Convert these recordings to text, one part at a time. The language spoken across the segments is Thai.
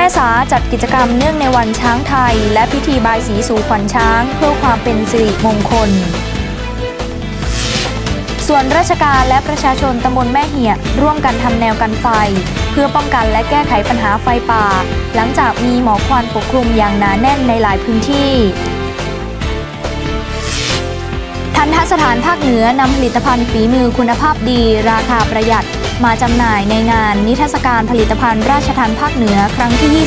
แม่สาจัดกิจกรรมเนื่องในวันช้างไทย และพิธีบายสีสู่ขวัญช้าง เพื่อความเป็นสิริมงคล ส่วนราชการและประชาชนตำบลแม่เหียร่วมกันทำแนวกันไฟ เพื่อป้องกันและแก้ไขปัญหาไฟป่า หลังจากมีหมอกควันปกคลุมอย่างหนาแน่นในหลายพื้นที่ทันทสถานภาคเหนือนำผลิตภัณฑ์ฝีมือคุณภาพดี ราคาประหยัด มาจำหน่ายในงานนิทรรศการผลิตภัณฑ์ราชทันภาคเหนือครั้งที่ 28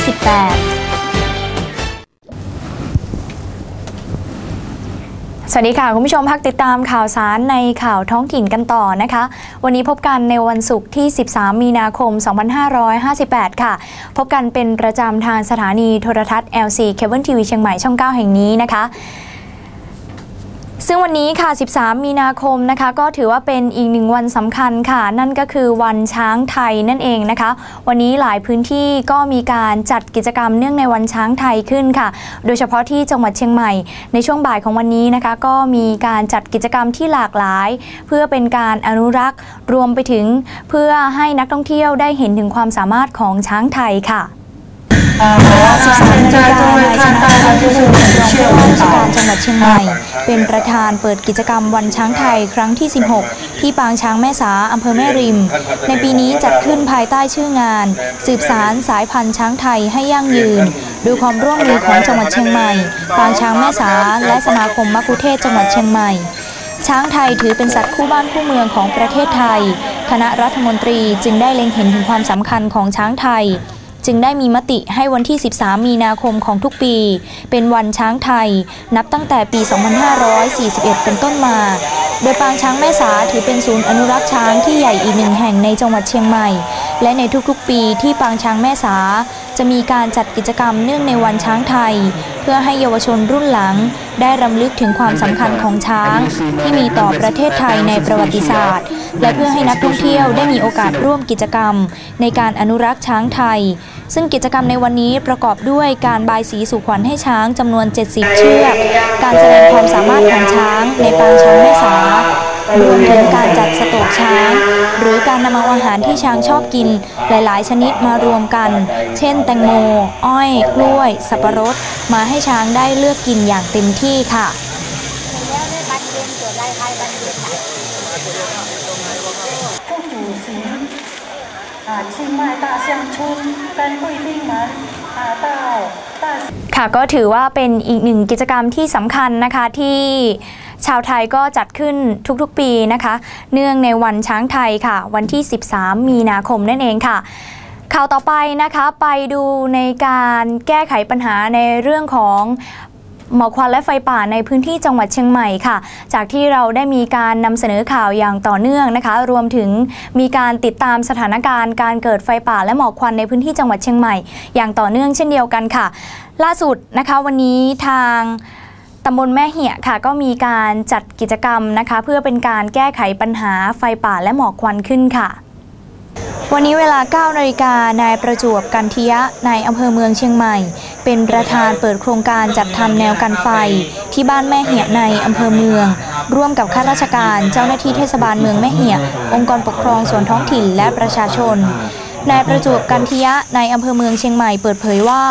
สวัสดีค่ะ คุณผู้ชมพักติดตามข่าวสารในข่าวท้องถิ่นกันต่อนะคะ วันนี้พบกันในวันศุกร์ที่ 13 มีนาคม 2558 ค่ะ พบกันเป็นประจำทางสถานีโทรทัศน์ LC Cable TV เชียงใหม่ช่อง 9 แห่งนี้นะคะ ซึ่งวันนี้ค่ะ 13 มีนาคมนะคะ ก็ถือว่าเป็นอีกหนึ่งวันสำคัญค่ะ นั่นก็คือวันช้างไทยนั่นเองนะคะ วันนี้หลายพื้นที่ก็มีการจัดกิจกรรมเนื่องในวันช้างไทยขึ้นค่ะ โดยเฉพาะที่จังหวัดเชียงใหม่ ในช่วงบ่ายของวันนี้นะคะ ก็มีการจัดกิจกรรมที่หลากหลาย เพื่อเป็นการอนุรักษ์รวมไปถึง เพื่อให้นักท่องเที่ยวได้เห็นถึงความสามารถของช้างไทยค่ะ 13นาฬิกานายชนะพันธ์ผู้รองผู้ว่าราชการจังหวัดเชียงใหม่ เป็นประธานเปิดกิจกรรมวันช้างไทยครั้งที่ 16 ที่ปางช้างแม่สาอำเภอแม่ริม ในปีนี้จัดขึ้นภายใต้ชื่องาน สืบสารสายพันธุ์ช้างไทยให้ยั่งยืนโดยความร่วมมือของจังหวัดเชียงใหม่ ปางช้างแม่สาและสมาคมมัคคุเทศจังหวัดเชียงใหม่ช้างไทยถือเป็นสัตว์คู่บ้านคู่เมืองของประเทศไทย คณะรัฐมนตรีจึงได้เล็งเห็นถึงความสำคัญของช้างไทย จึงได้มีมติให้วันที่ 13 มีนาคมของทุกปี เป็นวันช้างไทย นับตั้งแต่ปี 2541 เป็นต้นมา โดยปางช้างแม่สาถือเป็นศูนย์อนุรักษ์ช้างที่ใหญ่อีกหนึ่งแห่งในจังหวัดเชียงใหม่ และในทุกๆปีที่ปางช้างแม่สา จะมีการจัดกิจกรรมเนื่องในวันช้างไทย เพื่อให้เยาวชนรุ่นหลัง ได้รำลึกถึงความสำคัญของช้าง ที่มีต่อประเทศไทยในประวัติศาสตร์ และเพื่อให้นักท่องเที่ยวได้มีโอกาสร่วมกิจกรรม ในการอนุรักษ์ช้างไทย ซึ่งกิจกรรมในวันนี้ประกอบด้วยการบายสีสู่ขวัญให้ช้างจำนวน 70 เชือก การแสดงความสามารถของช้างในปางช้างแม่สา รวมถึงการจัดสโตกช้าง หรือการนำเอาอาหารที่ช้างชอบกินหลาย ๆ ชนิดมารวมกัน เช่น แตงโม อ้อย กล้วย สับปะรด มาให้ช้างได้เลือกกินอย่างเต็มที่ค่ะชิงไม้ตาเซียงชุนเป็น ค่ะก็ถือว่าเป็นอีกหนึ่งกิจกรรมที่สำคัญนะคะที่ชาวไทยก็จัดขึ้นทุกๆปีนะคะ เนื่องในวันช้างไทยค่ะ วันที่ 13 มีนาคมนั่นเองค่ะ ข่าวต่อไปนะคะไปดูในการแก้ไขปัญหาในเรื่องของ หมอกควันและไฟป่าในพื้นที่จังหวัดเชียงใหม่ค่ะ จากที่เราได้มีการนำเสนอข่าวอย่างต่อเนื่องนะคะ รวมถึงมีการติดตามสถานการณ์การเกิดไฟป่าและหมอกควันในพื้นที่จังหวัดเชียงใหม่ อย่างต่อเนื่องเช่นเดียวกันค่ะ ล่าสุดนะคะวันนี้ทางตำบลแม่เหี่ยค่ะก็มีการจัดกิจกรรมนะคะ เพื่อเป็นการแก้ไขปัญหาไฟป่าและหมอกควันขึ้นค่ะ วันนี้เวลา 9 นาฬิกานายประจวบกันทิยะนายอำเภอเมืองเชียงใหม่ เป็นประธานเปิดโครงการจัดทำแนวกันไฟ ที่บ้านแม่เหี่ยในอำเภอเมือง ร่วมกับข้าราชการเจ้าหน้าที่เทศบาลเมืองแม่เหี่ยองค์กรปกครองส่วนท้องถิ่นและประชาชน นายประจวบกันทิยะในอำเภอเมืองเชียงใหม่เปิดเผยว่า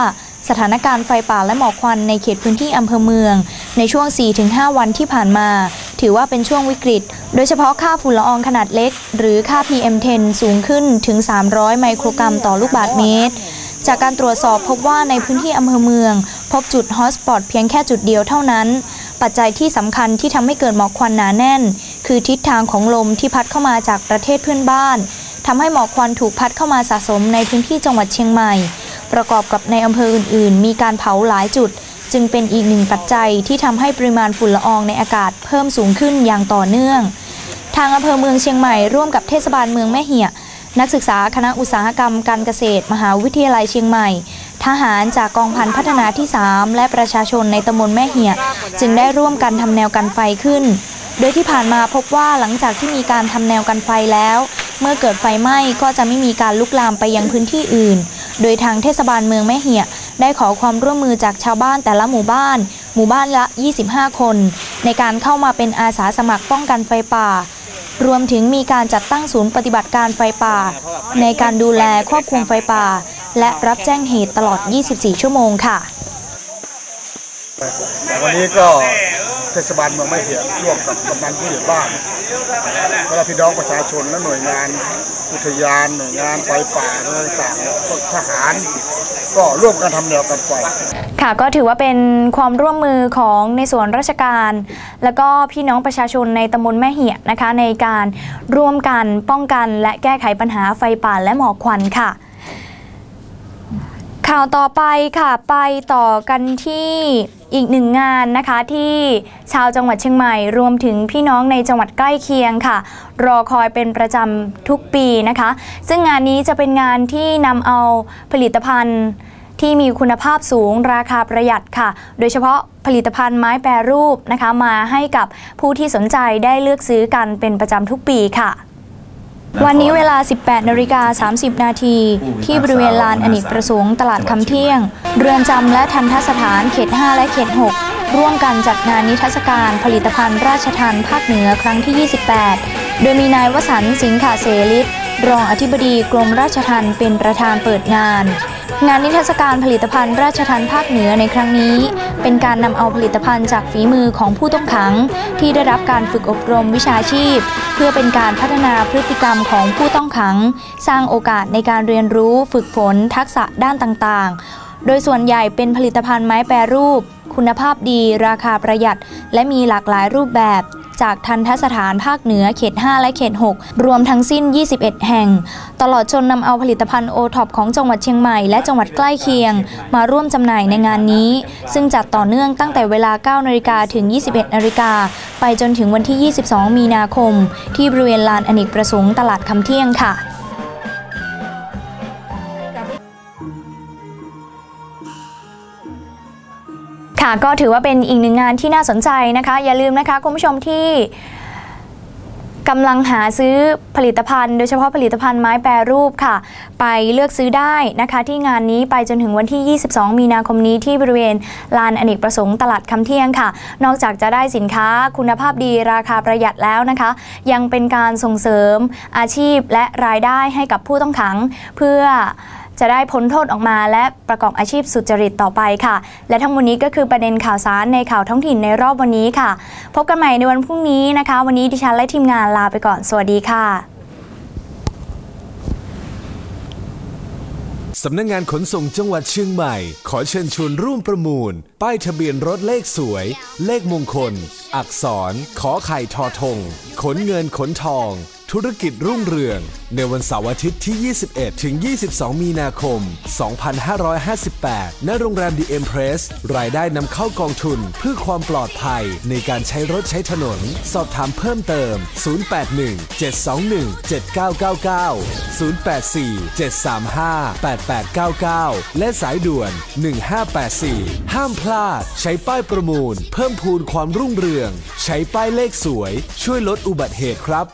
สถานการณ์ไฟป่าและหมอกควันในเขตพื้นที่อำเภอเมือง ในช่วง 4-5 วันที่ผ่านมา ถือว่าเป็นช่วงวิกฤต โดยเฉพาะค่าฝุ่นละอองขนาดเล็ก หรือค่า PM10 สูงขึ้นถึง 300 ไมโครกรัมต่อลูกบาศก์เมตร จากการตรวจสอบพบว่าในพื้นที่อำเภอเมือง พบจุดฮอตสปอตเพียงแค่จุดเดียวเท่านั้น ปัจจัยที่สำคัญที่ทำให้เกิดหมอกควันหนาแน่น คือทิศทางของลมที่พัดเข้ามาจากประเทศเพื่อนบ้านทำให้หมอกควันถูกพัดเข้ามาสะสมในพื้นที่จังหวัดเชียงใหม่ ประกอบกับในอำเภออื่น ๆ มีการเผาหลายจุด จึงเป็นอีกหนึ่งปัจจัยที่ทำให้ปริมาณฝุ่นละอองในอากาศเพิ่มสูงขึ้นอย่างต่อเนื่อง ทางอำเภอเมืองเชียงใหม่ร่วมกับเทศบาลเมืองแม่เหี่ยนักศึกษาคณะอุตสาหกรรมการเกษตร มหาวิทยาลัยเชียงใหม่ ทหารจากกองพันพัฒนาที่ 3 และประชาชนในตำบลแม่เหี่ยจึงได้ร่วมกันทำแนวกันไฟขึ้น โดยที่ผ่านมาพบว่าหลังจากที่มีการทำแนวกันไฟแล้ว เมื่อเกิดไฟไหม้ก็จะไม่มีการลุกลามไปยังพื้นที่อื่น โดยทางเทศบาลเมืองแม่เหี่ย ได้ขอความร่วมมือจากชาวบ้านแต่ละหมู่บ้าน หมู่บ้านละ 25 คน ในการเข้ามาเป็นอาสาสมัครป้องกันไฟป่า รวมถึงมีการจัดตั้งศูนย์ปฏิบัติการไฟป่า ในการดูแลควบคุมไฟป่า และรับแจ้งเหตุตลอด 24 ชั่วโมงค่ะ วันนี้ก็เทศบาลเมืองไม่เหียร่วมกับกำนันผู้ใหญ่บ้านแล้วก็พี่น้องประชาชนและหน่วยงานอุทยานหน่วยงานไฟป่าอะไรต่างๆทหารก็ร่วมกันทำแนวกันไฟค่ะก็ถือว่าเป็นความร่วมมือของในส่วนราชการ แล้วก็พี่น้องประชาชนในตำบลแม่เหียนะคะ ในการร่วมกันป้องกันและแก้ไขปัญหาไฟป่าและหมอกควันค่ะ ข่าวต่อไปค่ะไปต่อกันที่อีกหนึ่งงานนะคะที่ชาวจังหวัดเชียงใหม่ รวมถึงพี่น้องในจังหวัดใกล้เคียงค่ะ รอคอยเป็นประจำทุกปีนะคะ ซึ่งงานนี้จะเป็นงานที่นำเอาผลิตภัณฑ์ที่มีคุณภาพสูงราคาประหยัดค่ะ โดยเฉพาะผลิตภัณฑ์ไม้แปรรูปนะคะ มาให้กับผู้ที่สนใจได้เลือกซื้อกันเป็นประจำทุกปีค่ะ วันนี้เวลา 18นาฬิกา30 นาที ที่บริเวณลานอเนกประสงค์ตลาดคำเที่ยง เรือนจำและทันทสถานเขต 5 และเขต 6 ร่วมกันจัดงานนิทรรศการผลิตภัณฑ์ราชทานภาคเหนือครั้งที่ 28 โดยมีนายวสันต์สิงห์ขาเสลิศรองอธิบดีกรมราชทัณฑ์เป็นประธานเปิดงาน งานนิทรรศการผลิตภัณฑ์ราชทัณฑ์ภาคเหนือในครั้งนี้ เป็นการนำเอาผลิตภัณฑ์จากฝีมือของผู้ต้องขัง ที่ได้รับการฝึกอบรมวิชาชีพ เพื่อเป็นการพัฒนาพฤติกรรมของผู้ต้องขัง สร้างโอกาสในการเรียนรู้ฝึกฝนทักษะด้านต่างๆ โดยส่วนใหญ่เป็นผลิตภัณฑ์ไม้แปรรูป คุณภาพดี ราคาประหยัด และมีหลากหลายรูปแบบ จากทันทสถานภาคเหนือเขต 5 และเขต 6 รวมทั้งสิ้น 21 แห่ง ตลอดจนนำเอาผลิตภัณฑ์โอท็อปของจังหวัดเชียงใหม่และจังหวัดใกล้เคียง มาร่วมจำหน่ายในงานนี้ ซึ่งจัดต่อเนื่องตั้งแต่เวลา 9นาฬิกาถึง 21นาฬิกาไปจนถึงวันที่ 22 มีนาคม ที่บริเวณลานอเนกประสงค์ตลาดคำเที่ยงค่ะ ค่ะก็ถือว่าเป็นอีกหนึ่งงานที่น่าสนใจนะคะ อย่าลืมนะคะคุณผู้ชมที่กำลังหาซื้อผลิตภัณฑ์ โดยเฉพาะผลิตภัณฑ์ไม้แปรรูปค่ะ ไปเลือกซื้อได้นะคะ ที่งานนี้ไปจนถึงวันที่ 22 มีนาคมนี้ที่บริเวณลานอเนกประสงค์ตลาดคำเที่ยงค่ะ นอกจากจะได้สินค้าคุณภาพดีราคาประหยัดแล้วนะคะ ยังเป็นการส่งเสริมอาชีพและรายได้ให้กับผู้ต้องขังเพื่อ จะได้พ้นโทษออกมาและประกอบอาชีพสุจริตต่อไปค่ะ และทั้งหมดนี้ก็คือประเด็นข่าวสารในข่าวท้องถิ่นในรอบวันนี้ค่ะ พบกันใหม่ในวันพรุ่งนี้นะคะ วันนี้ดิฉันและทีมงานลาไปก่อนสวัสดีค่ะสำนักงงานขนส่งจังหวัดเชียงใหม่ ขอเชิญชวนร่วมประมูล ป้ายทะเบียนรถเลขสวย เลขมงคล อักษร ขอไข่ทอทง ขนเงินขนทอง ธุรกิจรุ่งเรือง ในวันเสาร์อาทิตย์ที่ 21 ถึง 22 มีนาคม 2558 ณ โรงแรม The Empress รายได้นำเข้ากองทุนเพื่อความปลอดภัยในการใช้รถใช้ถนน สอบถามเพิ่มเติม 081 721 7999 084 735 8899 และสายด่วน 1584 ห้ามพลาด ใช้ป้ายประมูล เพิ่มพูนความรุ่งเรือง ใช้ป้ายเลขสวย ช่วยลดอุบัติเหตุครับ